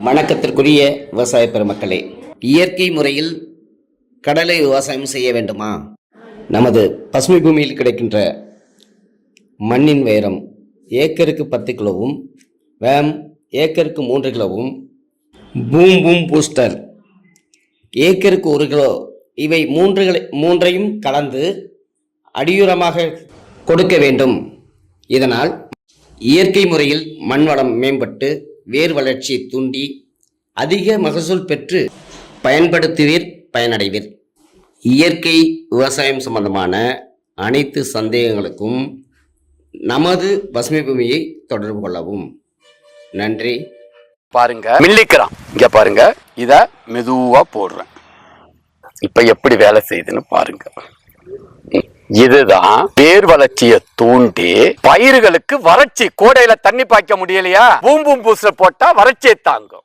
வணக்கத்திற்குரிய விவசாய பெருமக்களே இயற்கை முறையில் கடலை விவசாயம் செய்ய வேண்டுமா? நமது பசுமை பூமியில் கிடைக்கின்ற மண்ணின் உயரம் ஏக்கருக்கு பத்து கிலோவும் வேம் ஏக்கருக்கு மூன்று கிலோவும் பூம் பூம் பூஸ்டர் ஏக்கருக்கு ஒரு கிலோ இவை மூன்றுகளை மூன்றையும் கலந்து அடியுரமாக கொடுக்க வேண்டும். இதனால் இயற்கை முறையில் மண் வளம் மேம்பட்டு வேர் வளர்ச்சியை தூண்டி அதிக மகசூல் பெற்று பயன்படுத்துவீர் பயனடைவீர். இயற்கை விவசாயம் சம்பந்தமான அனைத்து சந்தேகங்களுக்கும் நமது பசுமை பூமியை தொடர்பு கொள்ளவும். நன்றி. பாருங்க. மில்லிக்கிறான் இங்க பாருங்க. இத மெதுவா போடுறேன். இப்ப எப்படி வேலை செய்யுதுன்னு பாருங்க. இதுதான் வேர் வளர்ச்சியை தூண்டி பயிர்களுக்கு வறட்சி கோடையில தண்ணி பாய்க்க முடியலையா? பூம்பூம் பூசுல போட்டா வறட்சியை தாங்கும்.